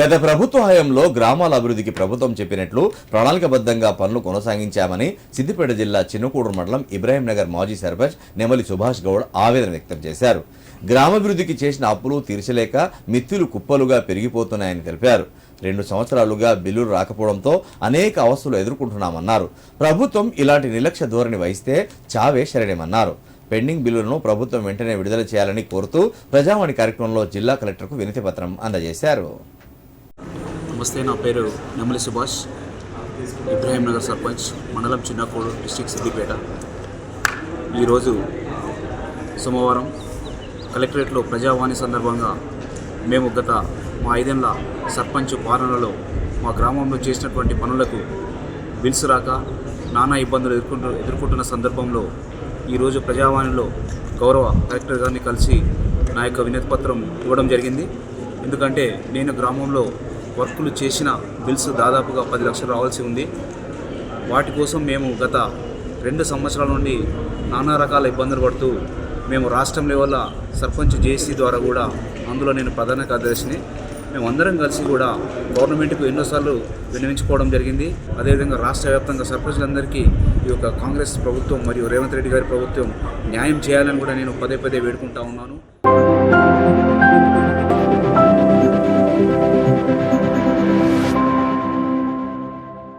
గత ప్రభుత్వ హయాంలో గ్రామాల అభివృద్ధికి ప్రభుత్వం చెప్పినట్లు ప్రణాళికబద్ధంగా పనులు కొనసాగించామని సిద్దిపేట జిల్లా చిన్నకూడూరు మండలం ఇబ్రాహీంనగర్ మాజీ సర్పంచ్ నెమలి సుభాష్ గౌడ్ ఆవేదన వ్యక్తం చేశారు. గ్రామాభివృద్ధికి చేసిన అప్పులు తీర్చలేక మిత్తులు కుప్పలుగా పెరిగిపోతున్నాయని తెలిపారు. రెండు సంవత్సరాలుగా బిల్లులు రాకపోవడంతో అనేక అవస్థలు ఎదుర్కొంటున్నామన్నారు. ప్రభుత్వం ఇలాంటి నిర్లక్ష్య ధోరణి వహిస్తే చావే శరణమన్నారు. పెండింగ్ బిల్లులను ప్రభుత్వం వెంటనే విడుదల చేయాలని కోరుతూ ప్రజావాణి కార్యక్రమంలో జిల్లా కలెక్టర్కు వినతి పత్రం అందజేశారు. నమస్తే నా పేరు నెమలి సుభాష్ ఇబ్రాహీం నగర్ సర్పంచ్ మండలం చిన్నకోడు డిస్టిక్ సిద్దిపేట. ఈరోజు సోమవారం కలెక్టరేట్లో ప్రజావాణి సందర్భంగా మేము గత మా ఐదేళ్ళ సర్పంచ్ పాలనలో మా గ్రామంలో చేసినటువంటి పనులకు బిల్స్ రాక నానా ఇబ్బందులు ఎదుర్కొంటు ఎదుర్కొంటున్న సందర్భంలో ఈరోజు ప్రజావాణిలో గౌరవ కలెక్టర్ గారిని కలిసి నా యొక్క వినతి పత్రం ఇవ్వడం జరిగింది. ఎందుకంటే నేను గ్రామంలో వర్కులు చేసిన బిల్స్ దాదాపుగా పది లక్షలు రావాల్సి ఉంది. వాటి కోసం మేము గత రెండు సంవత్సరాల నుండి నానా రకాల ఇబ్బందులు పడుతూ మేము రాష్ట్రం లెవెల్ సర్పంచ్ జేసీ ద్వారా కూడా అందులో నేను ప్రధాన కార్యదర్శిని. మేము అందరం కలిసి కూడా గవర్నమెంట్కు ఎన్నోసార్లు విన్నవించుకోవడం జరిగింది. అదేవిధంగా రాష్ట్ర వ్యాప్తంగా సర్పంచ్లందరికీ ఈ యొక్క కాంగ్రెస్ ప్రభుత్వం మరియు రేవంత్ రెడ్డి గారి ప్రభుత్వం న్యాయం చేయాలని కూడా నేను పదే పదే వేడుకుంటా ఉన్నాను.